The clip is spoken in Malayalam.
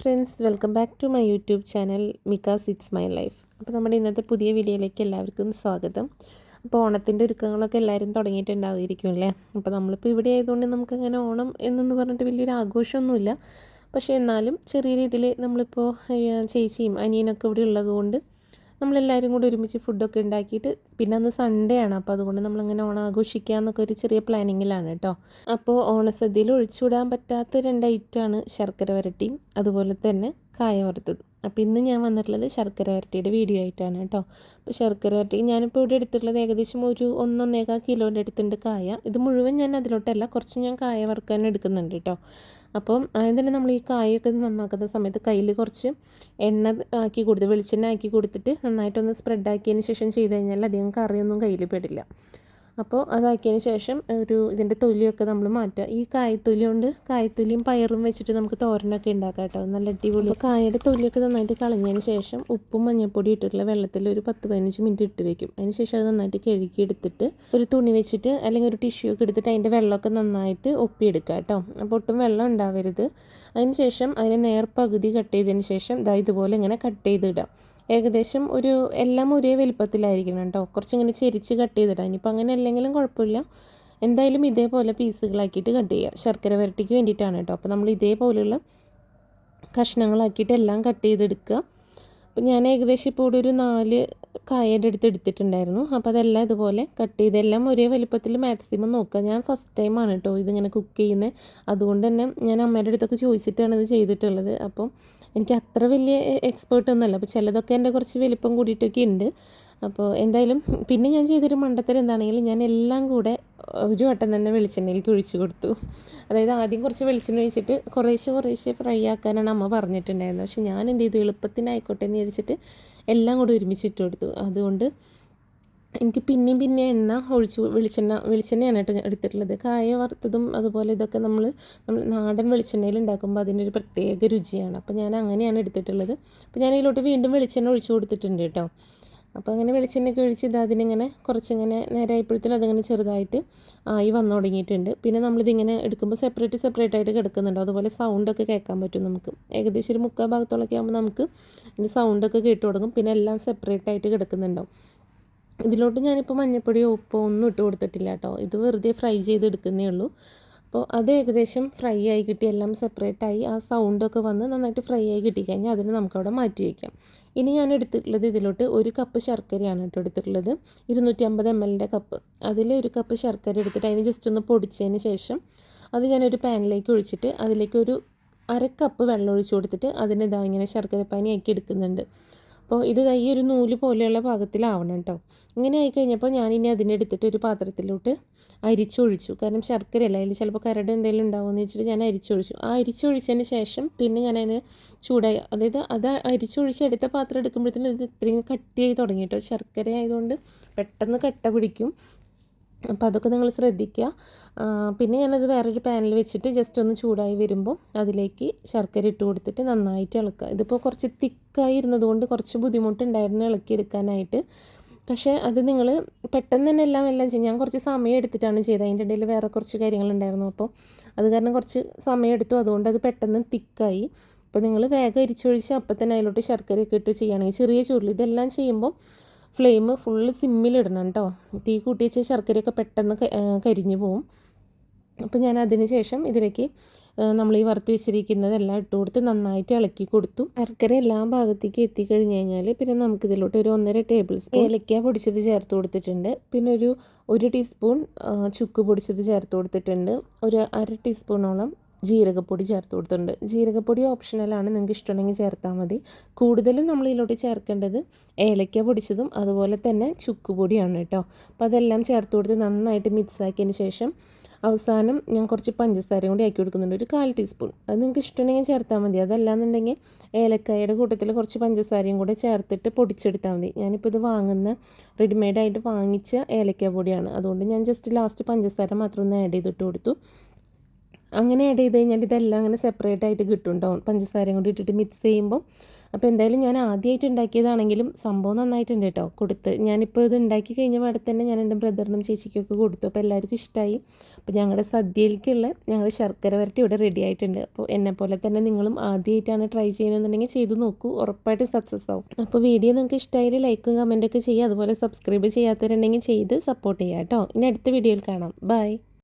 Friends welcome back to my YouTube channel മിക്കാസ് it's my life അപ്പോൾ നമ്മുടെ ഇന്നത്തെ പുതിയ വീഡിയോയിലേക്ക് എല്ലാവർക്കും സ്വാഗതം. അപ്പോൾ ഓണത്തിന്റെ ഒരുക്കങ്ങളൊക്കെ എല്ലാവരും തുടങ്ങിയിട്ടുണ്ടാവുമായിരിക്കും അല്ലേ? അപ്പോൾ നമ്മളിപ്പോൾ ഇവിടെ ആയതുകൊണ്ട് നമുക്കങ്ങനെ ഓണം എന്നൊന്ന് പറഞ്ഞിട്ട് വലിയൊരു ആഘോഷമൊന്നുമില്ല. പക്ഷേ എന്നാലും ചെറിയ രീതിയിൽ നമ്മളിപ്പോൾ ചേച്ചിയും അനിയനൊക്കെ ഇവിടെ ഉള്ളതുകൊണ്ട് നമ്മളെല്ലാവരും കൂടി ഒരുമിച്ച് ഫുഡൊക്കെ ഉണ്ടാക്കിയിട്ട് പിന്നെ അന്ന് സൺഡേ ആണ്. അപ്പോൾ അതുകൊണ്ട് നമ്മളിങ്ങനെ ഓണം ആഘോഷിക്കാമെന്നൊക്കെ ഒരു ചെറിയ പ്ലാനിങ്ങിലാണ് കേട്ടോ അപ്പോൾ ഓണസദ്യയിൽ ഒഴിച്ചുവിടാൻ പറ്റാത്ത രണ്ട് ഐറ്റമാണ് ശർക്കര വരട്ടിയും അതുപോലെ തന്നെ കായ വറുത്തത്. അപ്പോൾ ഇന്ന് ഞാൻ വന്നിട്ടുള്ളത് ശർക്കര വരട്ടിയുടെ വീഡിയോ ആയിട്ടാണ് കേട്ടോ. അപ്പോൾ ശർക്കര വരട്ടി ഞാനിപ്പോൾ ഇവിടെ എടുത്തിട്ടുള്ളത് ഏകദേശം ഒരു ഒന്നൊന്നേകാൽ കിലോന്റെ അടുത്തുണ്ട് കായ. ഇത് മുഴുവൻ ഞാൻ അതിലോട്ടല്ല കുറച്ച് ഞാൻ കായ വറുക്കാൻ എടുക്കുന്നുണ്ട് കേട്ടോ. അപ്പം ആദ്യം തന്നെ നമ്മൾ ഈ കായൊക്കെ നന്നാക്കുന്ന സമയത്ത് കയ്യിൽ കുറച്ച് എണ്ണ ആക്കി കൊടുത്ത് വെളിച്ചെണ്ണ ആക്കി കൊടുത്തിട്ട് നന്നായിട്ടൊന്ന് സ്പ്രെഡ് ആക്കിയതിന് ശേഷം ചെയ്ത് കഴിഞ്ഞാൽ അധികം കറിയൊന്നും കയ്യിൽ പെടില്ല. അപ്പോൾ അതാക്കിയതിന് ശേഷം ഒരു ഇതിന്റെ തൊലിയൊക്കെ നമ്മൾ മാറ്റുക. ഈ കായത്തൊലി കൊണ്ട് കായത്തൊലിയും പയറും വെച്ചിട്ട് നമുക്ക് തോരനൊക്കെ ഉണ്ടാക്കാം കേട്ടോ. നല്ല അടിപൊളി. കായയുടെ തൊലിയൊക്കെ നന്നായിട്ട് കളഞ്ഞതിന് ശേഷം ഉപ്പും മഞ്ഞൾപ്പൊടി ഇട്ടിട്ടുള്ള വെള്ളത്തിൽ ഒരു പത്ത് പതിനഞ്ച് മിനിറ്റ് ഇട്ട് വെക്കും. അതിന് ശേഷം അത് നന്നായിട്ട് കഴുകി എടുത്തിട്ട് ഒരു തുണി വെച്ചിട്ട് അല്ലെങ്കിൽ ഒരു ടിഷ്യൂ ഒക്കെ എടുത്തിട്ട് അതിന്റെ വെള്ളമൊക്കെ നന്നായിട്ട് ഒപ്പിയെടുക്കുക കേട്ടോ. അപ്പോൾ ഒട്ടും വെള്ളം ഉണ്ടാവരുത്. അതിന് ശേഷം അതിനെ നേർ പകുതി കട്ട് ചെയ്തതിന് ശേഷം ഇതാ ഇതുപോലെ ഇങ്ങനെ കട്ട് ചെയ്തിടാം ഏകദേശം ഒരു എല്ലാം ഒരേ വലിപ്പത്തിലായിരിക്കണം കേട്ടോ. കുറച്ചിങ്ങനെ ചെരിച്ച് കട്ട് ചെയ്തിടാം. ഇനിയിപ്പോൾ അങ്ങനെ അല്ലെങ്കിലും കുഴപ്പമില്ല. എന്തായാലും ഇതേപോലെ പീസുകളാക്കിയിട്ട് കട്ട് ചെയ്യുക ശർക്കര വരട്ടിക്ക് വേണ്ടിയിട്ടാണ് കേട്ടോ. അപ്പോൾ നമ്മൾ ഇതേപോലെയുള്ള കഷ്ണങ്ങളാക്കിയിട്ട് എല്ലാം കട്ട് ചെയ്തെടുക്കുക. അപ്പോൾ ഞാൻ ഏകദേശം ഇപ്പോൾ ഇവിടെ ഒരു നാല് കായയുടെ അടുത്ത് എടുത്തിട്ടുണ്ടായിരുന്നു. അപ്പോൾ അതെല്ലാം ഇതുപോലെ കട്ട് ചെയ്തെല്ലാം ഒരേ വലിപ്പത്തിൽ മാക്സിമം നോക്കുക. ഞാൻ ഫസ്റ്റ് ടൈമാണ് കേട്ടോ ഇതിങ്ങനെ കുക്ക് ചെയ്യുന്നത്. അതുകൊണ്ട് തന്നെ ഞാൻ അമ്മയുടെ അടുത്തൊക്കെ ചോദിച്ചിട്ടാണ് ഇത് ചെയ്തിട്ടുള്ളത്. അപ്പം എനിക്ക് അത്ര വലിയ എക്സ്പേർട്ട് ഒന്നുമല്ല അപ്പോൾ ചിലതൊക്കെ എന്റെ കുറച്ച് വലിപ്പം കൂടിയിട്ടൊക്കെ ഉണ്ട്. അപ്പോൾ എന്തായാലും പിന്നെ ഞാൻ ചെയ്തൊരു മണ്ടത്തരം എന്താണെങ്കിലും ഞാൻ എല്ലാം കൂടെ ഒരു വട്ടം തന്നെ വെളിച്ചെണ്ണയിലേക്ക് ഒഴിച്ച് കൊടുത്തു. അതായത് ആദ്യം കുറച്ച് വെളിച്ചെണ്ണ ഒഴിച്ചിട്ട് കുറേശ്ശെ കുറേശ്ശെ ഫ്രൈ ആക്കാനാണ് അമ്മ പറഞ്ഞിട്ടുണ്ടായിരുന്നത്. പക്ഷെ ഞാൻ എന്ത് ചെയ്തു? എളുപ്പത്തിനായിക്കോട്ടെ എന്ന് വിചാരിച്ചിട്ട് എല്ലാം കൂടി ഒരുമിച്ച് ഇട്ട് കൊടുത്തു. അതുകൊണ്ട് എനിക്ക് പിന്നെയും പിന്നെ എണ്ണ ഒഴിച്ച് വെളിച്ചെണ്ണ വെളിച്ചെണ്ണയാണ് കേട്ടോ എടുത്തിട്ടുള്ളത്. കായ വറുത്തതും അതുപോലെ ഇതൊക്കെ നമ്മൾ നമ്മൾ നാടൻ വെളിച്ചെണ്ണയിൽ ഉണ്ടാക്കുമ്പോൾ അതിനൊരു പ്രത്യേക രുചിയാണ്. അപ്പോൾ ഞാൻ അങ്ങനെയാണ് എടുത്തിട്ടുള്ളത്. അപ്പോൾ ഞാൻ ഇതിലോട്ട് വീണ്ടും വെളിച്ചെണ്ണ ഒഴിച്ച് കൊടുത്തിട്ടുണ്ട് കേട്ടോ. അപ്പോൾ അങ്ങനെ വെളിച്ചെണ്ണയൊക്കെ ഒഴിച്ച് ഇത് അതിനിങ്ങനെ കുറച്ചിങ്ങനെ നേരായപ്പോഴത്തേനും അതിങ്ങനെ ചെറുതായിട്ട് ആയി വന്നു തുടങ്ങിയിട്ടുണ്ട്. പിന്നെ നമ്മളിതിങ്ങനെ എടുക്കുമ്പോൾ സെപ്പറേറ്റ് സെപ്പറേറ്റ് ആയിട്ട് കിടക്കുന്നുണ്ടോ. അതുപോലെ സൗണ്ടൊക്കെ കേൾക്കാൻ പറ്റും നമുക്ക്. ഏകദേശം ഒരു മുക്കാൽ ഭാഗത്തോളൊക്കെ ആകുമ്പോൾ നമുക്ക് ഇതിന്റെ സൗണ്ടൊക്കെ കേട്ട് തുടങ്ങും. പിന്നെ എല്ലാം സെപ്പറേറ്റ് ആയിട്ട് കിടക്കുന്നുണ്ടാവും. ഇതിലോട്ട് ഞാനിപ്പോൾ മഞ്ഞപ്പൊടിയോ ഉപ്പോ ഒന്നും ഇട്ട് കൊടുത്തിട്ടില്ല കേട്ടോ. ഇത് വെറുതെ ഫ്രൈ ചെയ്ത് എടുക്കുന്നേ ഉള്ളൂ. അപ്പോൾ അത് ഏകദേശം ഫ്രൈ ആയി കിട്ടി. എല്ലാം സെപ്പറേറ്റ് ആയി ആ സൗണ്ടൊക്കെ വന്ന് നന്നായിട്ട് ഫ്രൈ ആയി കിട്ടിക്കഴിഞ്ഞാൽ അതിനെ നമുക്കവിടെ മാറ്റി വയ്ക്കാം. ഇനി ഞാൻ എടുത്തിട്ടുള്ളത് ഇതിലോട്ട് ഒരു കപ്പ് ശർക്കരയാണ് കേട്ടോ എടുത്തിട്ടുള്ളത്. ഇരുന്നൂറ്റി അമ്പത് എം എല്ലിന്റെ കപ്പ്. അതിൽ ഒരു കപ്പ് ശർക്കര എടുത്തിട്ട് അതിന് ജസ്റ്റ് ഒന്ന് പൊടിച്ചതിന് ശേഷം അത് ഞാനൊരു പാനിലേക്ക് ഒഴിച്ചിട്ട് അതിലേക്ക് ഒരു അര കപ്പ് വെള്ളം ഒഴിച്ചു കൊടുത്തിട്ട് അതിന് ഇതാ ഇങ്ങനെ ശർക്കര പാനിയാക്കി എടുക്കുന്നുണ്ട്. അപ്പോൾ ഇത് കൈ ഒരു നൂൽ പോലെയുള്ള പാകത്തിലാവണം കേട്ടോ ഇങ്ങനെ ആയി കഴിഞ്ഞപ്പോൾ ഞാനിനി അതിനെടുത്തിട്ട് ഒരു പാത്രത്തിലോട്ട് അരിച്ചൊഴിച്ചു. കാരണം ശർക്കരയല്ല? അതിൽ ചിലപ്പോൾ കരട് എന്തെങ്കിലും ഉണ്ടാവുമെന്ന് വെച്ചിട്ട് ഞാൻ അരിച്ചൊഴിച്ചു. ആ അരിച്ചൊഴിച്ചതിന് ശേഷം പിന്നെ ഞാൻ അതിന് ചൂടായി. അതായത് അത് അരിച്ചൊഴിച്ച് എടുത്ത പാത്രം എടുക്കുമ്പോഴത്തേനും ഇത് ഇത്രയും കട്ടിയായി തുടങ്ങി കേട്ടോ ശർക്കര ആയതുകൊണ്ട് പെട്ടെന്ന് കട്ട പിടിക്കും. അപ്പോൾ അതൊക്കെ നിങ്ങൾ ശ്രദ്ധിക്കുക. പിന്നെ ഞാനത് വേറൊരു പാനിൽ വെച്ചിട്ട് ജസ്റ്റ് ഒന്ന് ചൂടായി വരുമ്പോൾ അതിലേക്ക് ശർക്കര ഇട്ട് കൊടുത്തിട്ട് നന്നായിട്ട് ഇളക്കുക. ഇതിപ്പോൾ കുറച്ച് തിക്കായി ഇരുന്നതുകൊണ്ട് കുറച്ച് ബുദ്ധിമുട്ടുണ്ടായിരുന്നു ഇളക്കിയെടുക്കാനായിട്ട്. പക്ഷേ അത് നിങ്ങൾ പെട്ടെന്ന് തന്നെ എല്ലാം എല്ലാം ചെയ്യും. ഞാൻ കുറച്ച് സമയം എടുത്തിട്ടാണ് ചെയ്തത്. അതിന്റെ ഇടയിൽ വേറെ കുറച്ച് കാര്യങ്ങളുണ്ടായിരുന്നു. അപ്പോൾ അത് കാരണം കുറച്ച് സമയം എടുത്തു. അതുകൊണ്ട് അത് പെട്ടെന്ന് തിക്കായി. അപ്പോൾ നിങ്ങൾ വേഗം അരിച്ചൊഴിച്ച് അപ്പം തന്നെ അതിലോട്ട് ശർക്കരയൊക്കെ ഇട്ട് ചെയ്യുകയാണെങ്കിൽ ചെറിയ ചുരുളി. ഇതെല്ലാം ചെയ്യുമ്പോൾ ഫ്ലെയിം ഫുള്ള് സിമ്മിലിടണം കേട്ടോ തീ കൂട്ടി വെച്ച ശർക്കരയൊക്കെ പെട്ടെന്ന് കരിഞ്ഞു പോവും. അപ്പോൾ ഞാൻ അതിന് ശേഷം ഇതിലേക്ക് നമ്മൾ ഈ വറുത്ത് വെച്ചിരിക്കുന്നതെല്ലാം ഇട്ട് കൊടുത്ത് നന്നായിട്ട് ഇളക്കി കൊടുത്തു. ശർക്കര എല്ലാ ഭാഗത്തേക്ക് എത്തിക്കഴിഞ്ഞ് കഴിഞ്ഞാൽ പിന്നെ നമുക്കിതിലോട്ട് ഒരു ഒന്നര ടേബിൾ സ്പൂൺ ഏലക്ക പൊടിച്ചത് ചേർത്ത് കൊടുത്തിട്ടുണ്ട്. പിന്നെ ഒരു ഒരു ടീസ്പൂൺ ചുക്ക് പൊടിച്ചത് ചേർത്ത് കൊടുത്തിട്ടുണ്ട്. ഒരു അര ടീസ്പൂണോളം ജീരകപ്പൊടി ചേർത്ത് കൊടുത്തിട്ടുണ്ട്. ജീരകപ്പൊടി ഓപ്ഷണലാണ് നിങ്ങൾക്ക് ഇഷ്ടമുണ്ടെങ്കിൽ ചേർത്താൽ മതി. കൂടുതലും നമ്മൾ ഇതിലോട്ട് ചേർക്കേണ്ടത് ഏലക്ക പൊടിച്ചതും അതുപോലെ തന്നെ ചുക്ക് പൊടിയാണ് കേട്ടോ. അപ്പോൾ അതെല്ലാം ചേർത്ത് കൊടുത്ത് നന്നായിട്ട് മിക്സ് ആക്കിയതിന് ശേഷം അവസാനം ഞാൻ കുറച്ച് പഞ്ചസാരയും കൂടി ആക്കി കൊടുക്കുന്നുണ്ട്. ഒരു കാൽ ടീസ്പൂൺ അത് നിങ്ങൾക്ക് ഇഷ്ടമുണ്ടെങ്കിൽ ചേർത്താൽ മതി. അതല്ലാന്നുണ്ടെങ്കിൽ ഏലക്കായയുടെ കൂട്ടത്തിൽ കുറച്ച് പഞ്ചസാരയും കൂടെ ചേർത്തിട്ട് പൊടിച്ചെടുത്താൽ മതി. ഞാനിപ്പോൾ ഇത് വാങ്ങുന്ന റെഡിമെയ്ഡായിട്ട് വാങ്ങിച്ച ഏലക്ക പൊടിയാണ്. അതുകൊണ്ട് ഞാൻ ജസ്റ്റ് ലാസ്റ്റ് പഞ്ചസാര മാത്രം ഒന്ന് ആഡ് ചെയ്തിട്ട് കൊടുത്തു. അങ്ങനെ ആഡ് ചെയ്ത് കഴിഞ്ഞാൽ ഇതെല്ലാം അങ്ങനെ സെപ്പറേറ്റ് ആയിട്ട് കിട്ടും കേട്ടോ പഞ്ചസാരയും കൂടി ഇട്ടിട്ട് മിക്സ് ചെയ്യുമ്പോൾ അപ്പോൾ എന്തായാലും ഞാൻ ആദ്യമായിട്ട് ഉണ്ടാക്കിയതാണെങ്കിലും സംഭവം നന്നായിട്ടുണ്ട് കേട്ടോ കൊടുത്ത് ഞാനിപ്പോൾ ഇത് ഉണ്ടാക്കി കഴിഞ്ഞ പാടെ തന്നെ ഞാൻ എന്റെ ബ്രദറിനും ചേച്ചിക്കൊക്കെ കൊടുത്തു. അപ്പോൾ എല്ലാവർക്കും ഇഷ്ടമായി അപ്പോൾ ഞങ്ങളുടെ സദ്യയിലേക്കുള്ള ഞങ്ങളുടെ ശർക്കര വരട്ടി ഇവിടെ റെഡി ആയിട്ടുണ്ട്. അപ്പോൾ എന്നെ പോലെ തന്നെ നിങ്ങളും ആദ്യമായിട്ടാണ് ട്രൈ ചെയ്യുന്നതെന്നുണ്ടെങ്കിൽ ചെയ്ത് നോക്കൂ. ഉറപ്പായിട്ട് സക്സസ് ആവും. അപ്പോൾ വീഡിയോ നിങ്ങൾക്ക് ഇഷ്ടമായാലും ലൈക്കും കമന്റൊക്കെ ചെയ്യുക. അതുപോലെ സബ്സ്ക്രൈബ് ചെയ്യാത്തവരുണ്ടെങ്കിൽ ചെയ്ത് സപ്പോർട്ട് ചെയ്യാം കേട്ടോ ഇനി അടുത്ത വീഡിയോയിൽ കാണാം. ബൈ